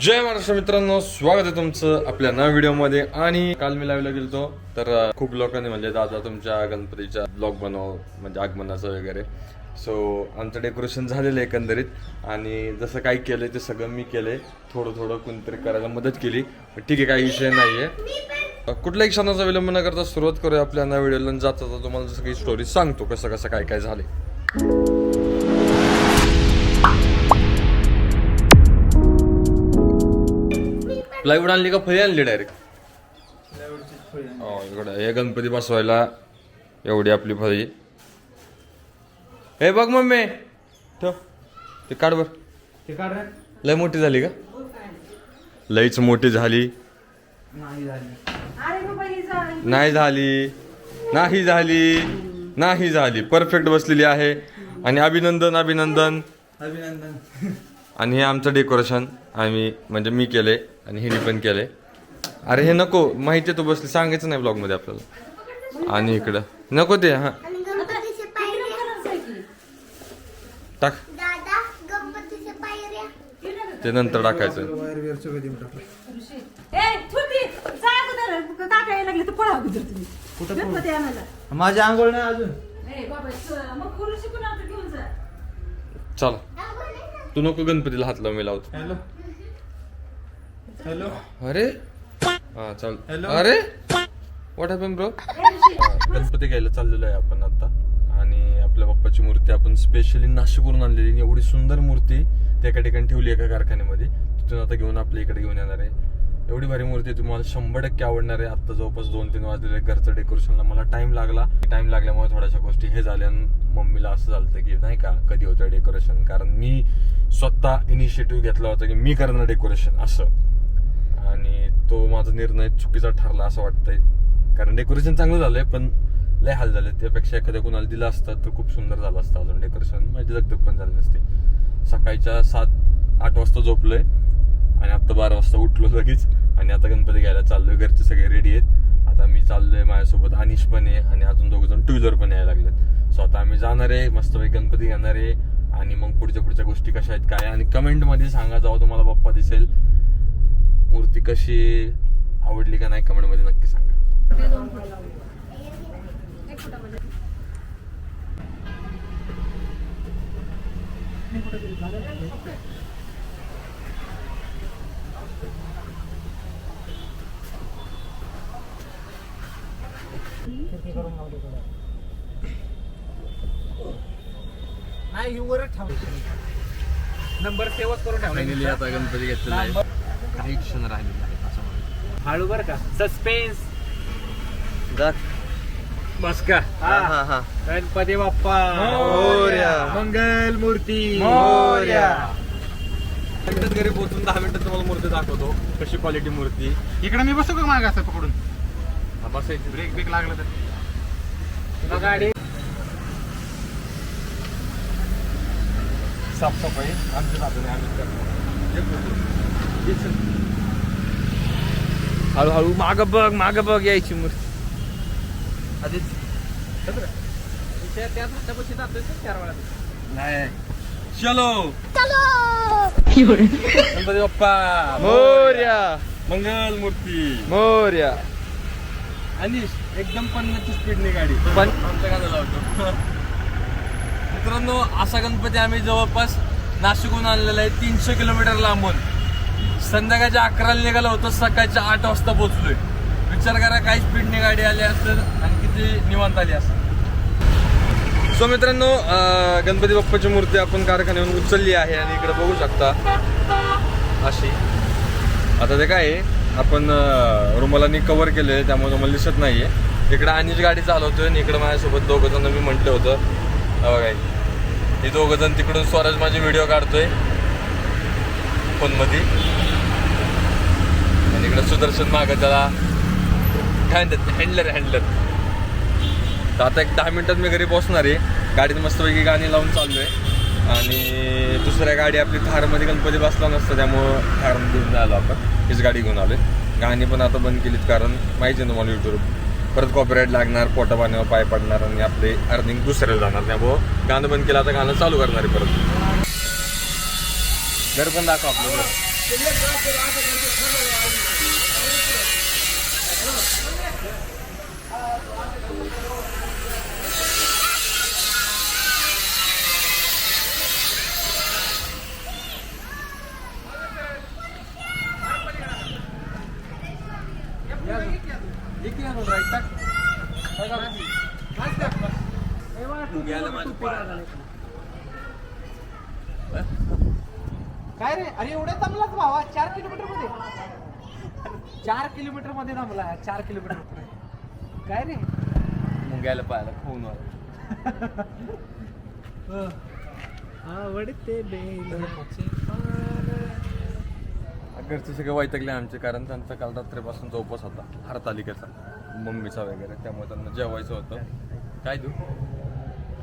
जय महाराष्ट्र मित्रांनो स्वागत आहे तुमचं आपल्या नव्या व्हिडिओमध्ये. आणि काल मी लाईव्हला गेलो तर खूप लोकांनी म्हणजे दादा तुमच्या गणपतीच्या ब्लॉग बनव म्हणजे आगमनाचं वगैरे. सो आमचं डेकोरेशन झालेलं आहे एकंदरीत. आणि जसं काय केलंय ते सगळं मी केलंय. थोडं थोडं कोणतरी करायला मदत केली. ठीक आहे काही विषय नाही आहे कुठल्याही क्षणाचा विलंब न करता सुरुवात करूया आपल्या नव्या व्हिडिओला. जाता जाता तुम्हाला जसं काही स्टोरी सांगतो कसं कसं काय काय झाले प्लायवूड आणली का फळी आणली डायरेक्ट हो इकडं. हे गणपती बसवायला एवढी आपली फळी. हे बघ मम्मी. ठेव. ते काढ बर. ते काढ रे. लय मोठी झाली का? लईच मोठी झाली. नाही झाली. अरे बाबा ही जा नाही झाली. नाही झाली. नाही झाली. परफेक्ट बसलेली आहे. आणि अभिनंदन अभिनंदन. अभिनंदन. आणि हे आमचं डेकोरेशन आम्ही म्हणजे मी केलंय आणि हिने पण केलंय अरे हे नको माहिती आहे तू बसली सांगायचं नाही ब्लॉगमध्ये आपल्याला. आणि इकडं. नको ते हा. टाक. ते नंतर टाकायचं. वायर बिअर सगळं देऊन टाकलं ए छोटी जा अगोदर काका यायला लागले तर पळा अगोदर तुम्ही. कुठं गणपती आणायला. माझी आंघोळ नाही अजून. ए बाबा च- मग कुरू शिकून आता घेऊन जा. चला. तू नको गणपतीला हात लावून मी लावतो. हॅलो. हॅलो. अरे. हा चल. Hello? अरे. व्हॉट हॅपन ब्रो गणपती घ्यायला चाललेलो आहे आपण आता. आणि आपल्या बाप्पाची मूर्ती आपण स्पेशली नाशिकवरून आणलेली आणि एवढी सुंदर मूर्ती त्या एका ठिकाणी ठेवली एका कारखान्यामध्ये. तिथून आता घेऊन आपल्या इकडे घेऊन येणार आहे. एवढी भारी मूर्ती आहे, तुम्हाला शंभर टक्के आवडणार आहे. आता जवळपास दोन तीन वाजलेले घरचं डेकोरेशनला मला टाइम लागला. टाइम लागल्यामुळे थोड्याशा गोष्टी हे झाल्या आणि मम्मीला असं झालं की नाही का कधी होतं डेकोरेशन कारण मी स्वतः इनिशिएटिव्ह घेतला होता की मी करणार डेकोरेशन असं. आणि तो माझा निर्णय चुकीचा ठरला असं वाटतंय. कारण डेकोरेशन चांगलं झालंय पण लय हाल झाले त्यापेक्षा एखाद्या कोणाला दिलं असतं तर खूप सुंदर झालं असतं अजून डेकोरेशन माझी दगदग पण झाली नसते. सकाळच्या सात आठ वाजता झोपलोय. आणि आता बारा वाजता उठलो लगेच. आणि आता गणपती घ्यायला चाललोय. घरचे सगळे रेडी आहेत. आता मी चाललोय माझ्यासोबत. अनिश पण आहे आणि अजून दोघ जण टू व्हीलर पण यायला लागलेत. सो आता आम्ही जाणार आहे. मस्तपैकी गणपती घेणार आहे. आणि मग पुढच्या पुढच्या गोष्टी कशा आहेत काय आणि कमेंटमध्ये सांगा जावं तुम्हाला बाप्पा दिसेल. मूर्ती कशी आवडली का नाही कमेंटमध्ये नक्की सांगा. नाही ही वरच ठेव. नंबर सेवच करून फायनली ठेवला आता गणपती घेतलेला आहे. काही क्षण राहिलेला आहे असं म्हणतो. हळू बर का. सस्पेन्स बस का? गणपती बाप्पा. मोरया. मंगल मूर्ती मोरया. घरी पोहोचून दहा मिनिटात तुम्हाला मूर्ती दाखवतो. कशी क्वालिटी मूर्ती. इकडे मी बसू का माग असं पकडून? हा, बसायची. ब्रेक ब्रेक लागलं तर. गाडी. साफसफाई आमच्या हाताने आम्ही करतो. हळूहळू माग बघ माग बघ यायची मूर्ती. आधीच. नाही. चलो. चलो! गणपती बाप्पा. मोर्या. मंगल मूर्ती मोर्या. अनिश एकदम पन्नासची स्पीडने गाडी. पण- आमच्या गाणं लावतो मित्रांनो असा गणपती आम्ही जवळपास नाशिकहून आणलेला आहे तीनशे किलोमीटर लांबून. संध्याकाळच्या अकराला निघालो होतो सकाळच्या आठ वाजता पोहोचलोय. विचार करा काय स्पीडने गाडी आली असेल आणि किती निवांत आली असेल. सो मित्रांनो गणपती बाप्पाची मूर्ती आपण कारखान्यावरून उचलली आहे आणि इकडे बघू शकता अशी. आता ते काय आहे, आपण अं, रुमालांनी कव्हर केले त्यामुळे तुम्हाला दिसत नाहीये. इकडे अनिश गाडी चालवतोय आणि इकडे माझ्यासोबत दोघं जण मी म्हटलं होतं. हा बघा हे दोघं जण तिकडून स्वराज माझी व्हिडिओ काढतोय. फोनमध्ये. आणि इकडे सुदर्शन मागं त्याला काय हँडलर हँडलर तर आता एक दहा मिनिटात मी घरी पोहोचणार आहे. गाडीत मस्तपैकी गाणी लावून चाललोय. आणि दुसऱ्या गाडी आपली थारमध्ये गणपती बसला नसतं त्यामुळं थारमध्ये घेऊन आलो आपण. हीच गाडी घेऊन आलो गाणी पण आता बंद केलीत कारण माहिती आहे तुम्हाला युट्यूब परत कॉपीराईट लागणार पोटा पाण्यावर पाय पडणार आणि आपले अर्निंग दुसऱ्याला जाणार. त्यामुळं गाणं बंद केलं आता गाणं चालू करणार आहे परत. घर पण दाखव आपलं काय रे? अरे एवढ्या दमलाच भावा. चार किलोमीटरमध्ये. चार किलोमीटरमध्ये दमला चार किलोमीटर. काय रे? मुंग्याला पाहायला फोन आवडते घरचे सगळे वैतकले आमचे कारण त्यांचा काल रात्रीपासून जो उपवास होता हरतालिकेचा. मम्मीचा वगैरे त्यामुळे त्यांना जेवायचं होतं. काय देऊ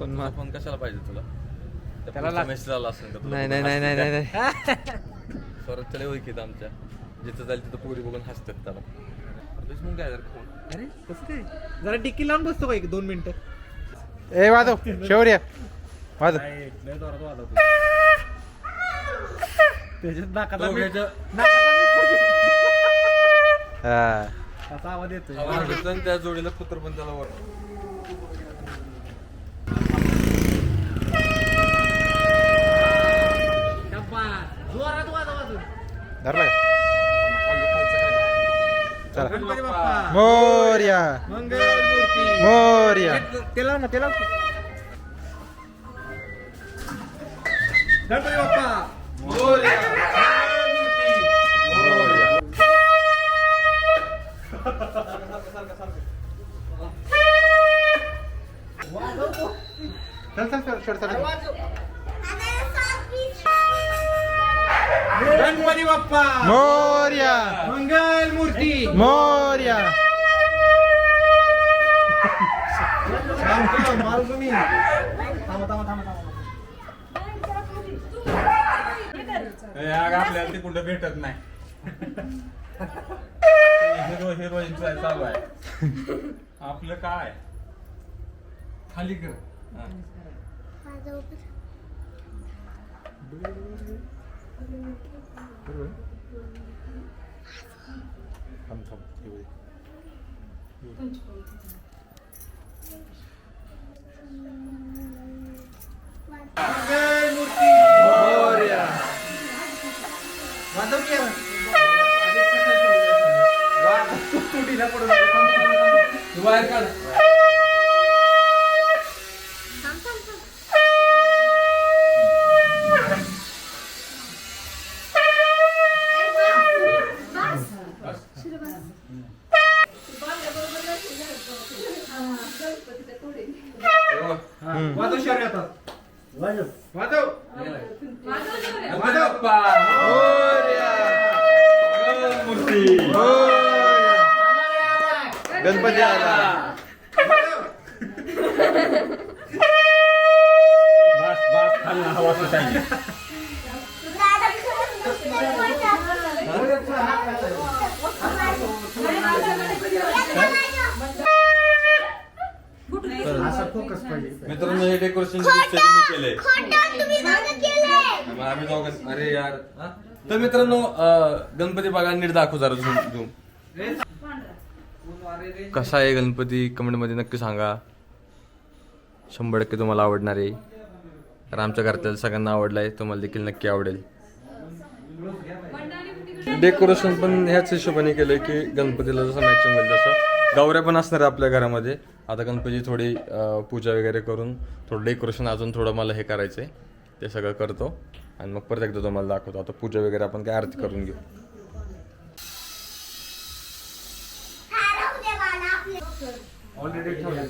पण तुझा फोन कशाला पाहिजे तुला? त्याला मेसेज आला असेल का? नाही नाही नाही नाही नाही नाही. स्वराजच्या लय ओळखीत आमच्या. जिथं जाईल तिथं पोरी बघून हसतात त्याला. मग काय जर फोन. अरे कसं काय जरा डिक्की लावून बसतो का एक दोन मिनिटं? ए वाजव. शौर्य वाजव. त्याच्यात तो मीठ म्हणजे- हा. असा आवाज येतो त्या जोडीला कुत्र पण त्याला वर शाबास. जोरात वाजव अजून. धरला चला. गणपती बाप्पा. मोर्या. मंगल मूर्ती. मोर्या. ते लाव ना ते लाव की. गणपती बाप्पा. चल चल चल चल चल गणपती बाप्पा. मोर्या. मंगल मूर्ती. मोर्या. मारू तुम्ही. थांबा थांबा थांबा थांबा. आपल्याला ते कुठं भेटत नाही. हिरो हिरोईन चालू आहे. आपलं काय? खाली कर. मंगल मूर्ती मोर्या वाजव की यार. वाजव. तुटीला पडून राहिली. थांब, थांब, थांब, थांब. तू गणपती बघा नीट दाखव जरा झूम झूम कसा आहे गणपती? कमेंटमध्ये नक्की सांगा. शंभर टक्के तुम्हाला आवडणार आहे. तर आमच्या घरातल्या सगळ्यांना आवडला आहे तुम्हाला देखील नक्की आवडेल. डेकोरेशन पण ह्याच हिशोबाने केलं की गणपतीला जसं मॅचिंग होईल तसं. गौऱ्या पण असणार आहे आपल्या घरामध्ये. आता गणपती थोडी पूजा वगैरे करून थोडं डेकोरेशन अजून थोडं मला हे करायचं आहे ते सगळं करतो. आणि मग परत एकदा तुम्हाला दाखवतो. आता पूजा वगैरे आपण काय आरती करून घेऊ. ऑलरेडी ठेवलं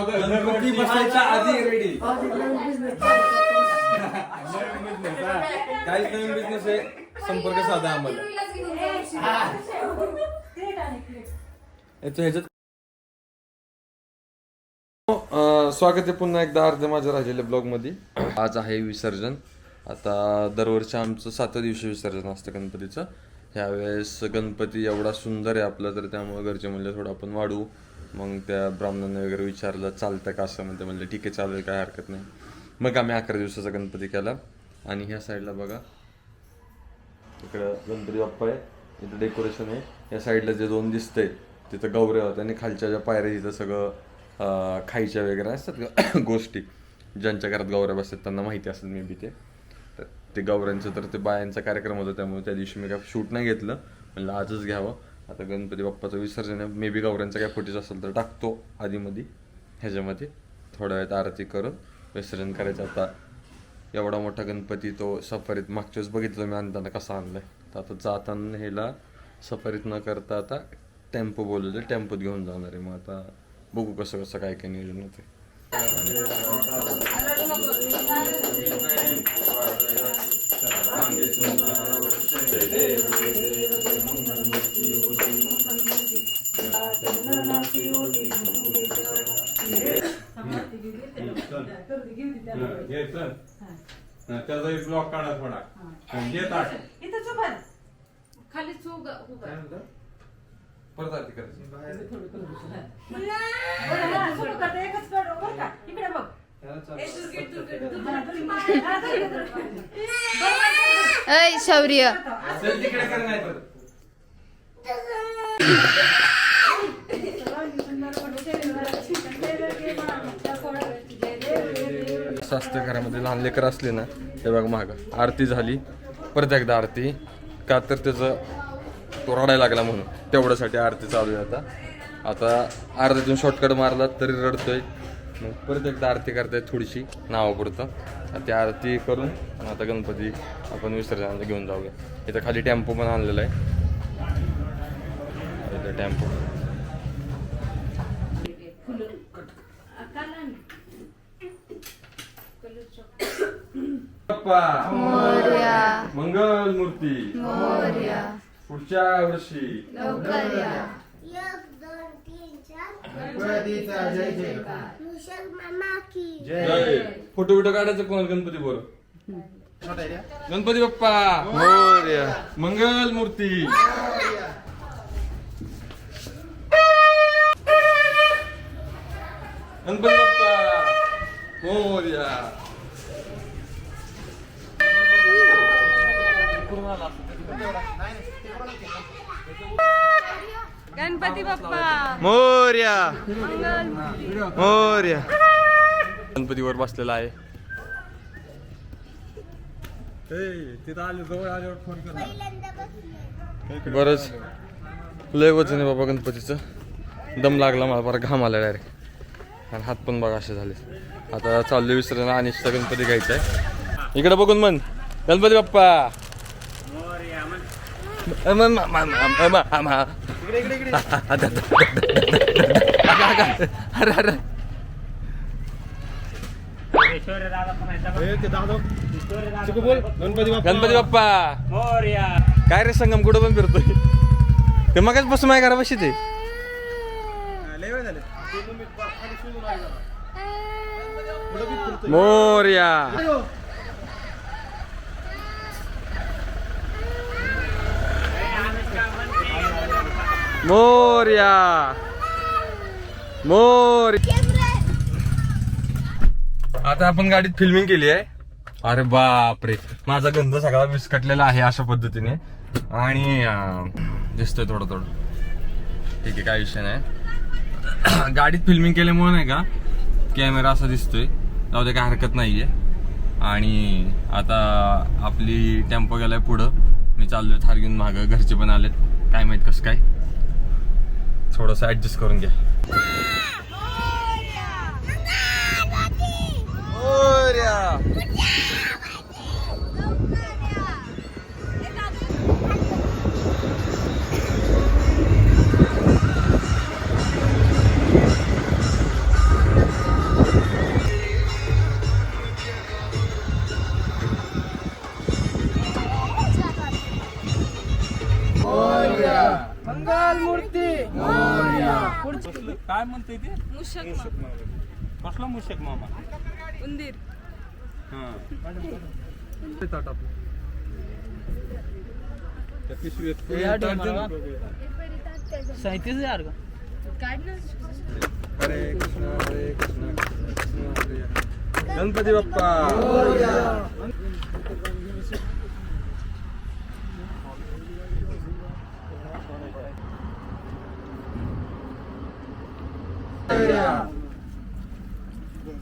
गणपती बसायच्या आधी रेडी काहीच नवीन बिझनेस आहे. संपर्क साधा आम्हाला. याचं ह्याच्यात अं, स्वागत आहे पुन्हा एकदा अर्ध्या माझ्या राहिलेल्या ब्लॉगमध्ये आज आहे विसर्जन. आता दरवर्षी आमचं सातव्या दिवशी विसर्जन असतं गणपतीचं. ह्यावेळेस गणपती एवढा सुंदर आहे आपला तर त्यामुळे घरचे म्हणले थोडं आपण वाढवू. मग त्या ब्राह्मणांनी वगैरे विचारलं चालतं का असं? म्हणते म्हणलं ठीक आहे चालेल काय हरकत नाही. मग आम्ही अकरा दिवसाचा गणपती केला. आणि ह्या साईडला बघा इकडं गणपती बाप्पा आहे इथं डेकोरेशन आहे. या साईडला जे दोन दिसतंय तिथं गौऱ्या होत्या आणि खालच्या ज्या पायऱ्या तिथं सगळं खायच्या वगैरे असतात गोष्टी. ज्यांच्या घरात गौऱ्या बसतात त्यांना माहिती असतात मे बी ते. तर ते गौऱ्यांचं तर ते बायांचा कार्यक्रम होता त्यामुळे त्या दिवशी मी काय शूट नाही घेतलं. म्हणलं आजच घ्यावं. आता गणपती बाप्पाचं विसर्जन आहे. मे बी गौऱ्यांचा काय फुटेज असेल तर टाकतो आधीमध्ये ह्याच्यामध्ये. थोड्या वेळात आरती करून विसर्जन करायचं. आता एवढा मोठा गणपती तो सफारीत मागच्या वेळेस बघितलं मी आणताना कसा आणलाय. तर आता जाताना ह्याला सफारीत न करता आता टेम्पो बोलवले टेम्पोत घेऊन जाणार आहे. मग आता बघू कसं कसं काय काय नियोजन होते त्याचा एक ब्लॉक काढा थोडा आहे. खाली चूक परत आरती करायची. हा, एकच कर, बरं का? इकडे बघ. हा. हा. ऐ शौर्य. चल तिकडे कर नाही परत स्वास्थ्य घरामध्ये लहान लेकर असले ना ते बघ माग. आरती झाली. परत एकदा आरती. का तर त्याचं तो रडायला लागला म्हणून. तेवढ्यासाठी आरती चालू आहे आता. आता अर्ध्यातून शॉर्टकट मारला तरी रडतोय. मग परत एकदा आरती करतायत थोडीशी नावापुरतं. ती आरती करून आणि आता गणपती आपण विसर्जनाला घेऊन जाऊया. इथं खाली टेम्पो पण आणलेला आहे. इथं टेम्पो. मंगल मूर्ती मोर्या. पुढच्या वर्षी. लवकर या. एक दोन तीन चार. मुशक मामा की जय. फोटो बिटो काढायचं कोण गणपती बरोबर गणपती बाप्पा. मोर्या. मंगल मूर्ती. गणपती बाप्पा. मोर्या. गणपती बाप्पा. मोर्या. मोर्या. गणपतीवर बसलेला आहे. बसले बरंच. लय वजन आहे बाबा गणपतीचं. दम लागला मला बरं घाम आला डायरेक्ट आणि हात पण बघा असे झाले. आता चाललोय विसर्जन आणि गणपती घ्यायचा आहे इकडे बघून म्हण. गणपती बाप्पा. अरे अरे गणपती बाप्पा. काय रे संगम कुठं पण फिरतोय? ते मगच बसून माझ्या बशी ते. मोर्या. मोर्या. मोर आता आपण गाडीत फिल्मिंग केली आहे. अरे बापरे. माझा गंध सगळा विस्कटलेला आहे अशा पद्धतीने. आणि दिसतोय थोडं थोडं. ठीक आहे काय विषय नाही. गाडीत फिल्मिंग केल्यामुळे नाही का कॅमेरा असा दिसतोय. जाऊ दे काय हरकत नाहीये. आणि आता आपली टेम्पो गेलाय पुढं. मी चाललोय थार घेऊन मागं. घरचे पण आलेत. काय माहीत कसं काय. थोडंसं ॲडजस्ट करून घ्या. कसलं- काय म्हणते ते मुशक कसला मुशक मामा? उंदीर. हा. का हरे कृष्ण हरे कृष्ण कृष्ण हरे हरे. गणपती बाप्पा.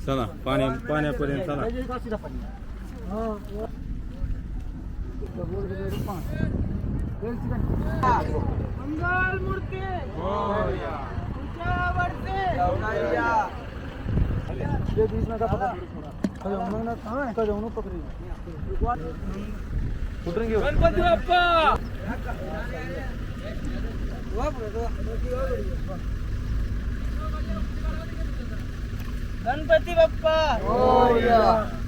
चला पाण्या पाण्यापर्यंत चला. मंगल मूर्ती गणपती बाप्पा गणपती बाप्पा.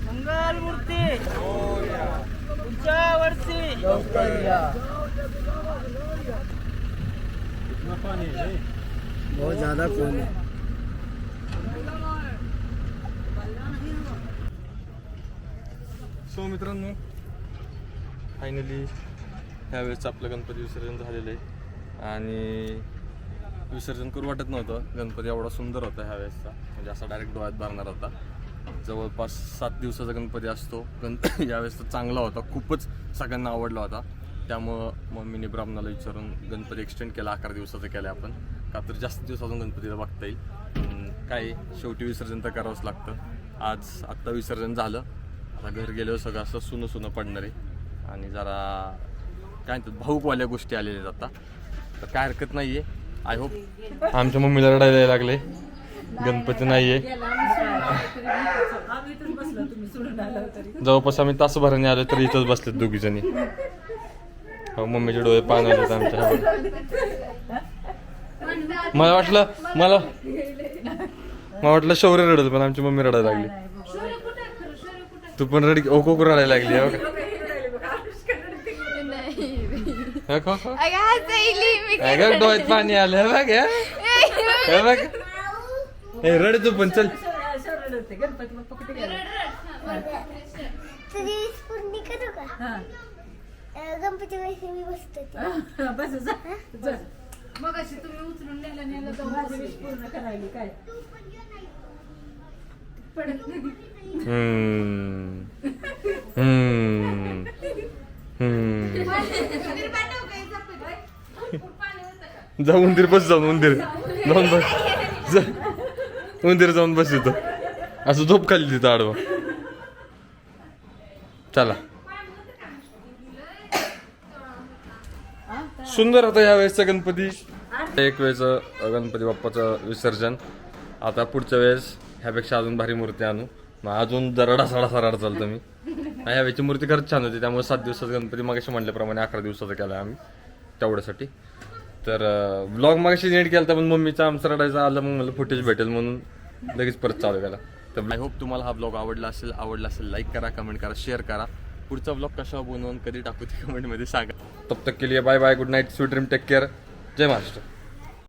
मंगल मूर्ती. पुढच्या वर्षी. कितना पाणी आहे सो मित्रांनो फायनली ह्यावेळेस आपलं गणपती विसर्जन झालेलं आहे. आणि विसर्जन करू वाटत नव्हतं. गणपती एवढा सुंदर होता ह्या वेळेसचा. म्हणजे असा डायरेक्ट डोळ्यात भरणार होता. जवळपास सात दिवसाचा गणपती असतो. गण यावेळेस तर चांगला होता. खूपच सगळ्यांना आवडला होता. त्यामुळं मम्मीने ब्राह्मणाला विचारून गणपती एक्सटेंड केला. अकरा दिवसाचा केला आपण. का तर जास्त दिवसातून गणपतीला बघता येईल. काय शेवटी विसर्जन तर करावंच लागतं. आज आत्ता विसर्जन झालं. आता घर गेल्यावर सगळं असं सुनं सुनं पडणार आहे. आणि जरा काय म्हणतात भाऊकवाल्या गोष्टी आलेल्या आहेत आता. तर काय हरकत नाही आहे आय होप आमच्या मम्मीला रडायला लागले. गणपती नाही आहे जवळपास आम्ही तासभराने आलो तर इथंच बसले दोघी जणी हो मम्मीचे डोळे पान आले आमच्या. मला वाटलं मला मला वाटलं शौर्य रडत पण आमची मम्मी रडायला लागली. तू पण रडी ओ रडायला लागली हो का? हो का? हो? अगं डोळ्यात पाणी आलं बघ हे. बघ हे रड तू पण चल गणपती हा वेळेस मी बसतो. बस जा जा मग अशी तुम्ही उचलून नेलं नेलं तर माझी विश पूर्ण करायली काय पडत नाही हम्म. हम्म. हम्म. जाऊ उंदीर बस जाऊन उंदीर. जाऊन बस. जा. उंदीर जाऊन बस तिथं असं झोप खाली तिथं आडवा. चला. सुंदर होता या वेळेसचा गणपती. एक वेळेचं गणपती बाप्पाचं विसर्जन. आता पुढच्या वेळेस ह्यापेक्षा अजून भारी मूर्ती आणू. मग अजून जरडा सडा सराड चालतो मी. ह्या वेळची मूर्ती खरंच छान होती. त्यामुळे सात दिवसाचा गणपती मागाशी म्हटल्याप्रमाणे अकरा दिवसाचा केला आम्ही तेवढ्यासाठी. तर ब्लॉग मागाशी नीट केला तर पण मम्मीचा आमचा रडायचं आलं मग मला फुटेज भेटेल म्हणून लगेच परत चालू केला. तर आय होप तुम्हाला हा ब्लॉग आवडला असेल आवडला असेल लाईक करा कमेंट करा शेअर करा. पुढचा ब्लॉग कशा बनवून कधी टाकू ते कमेंटमध्ये सांगा. तब तक के लिए bye bye good night sweet dream take care जय महाराष्ट्र.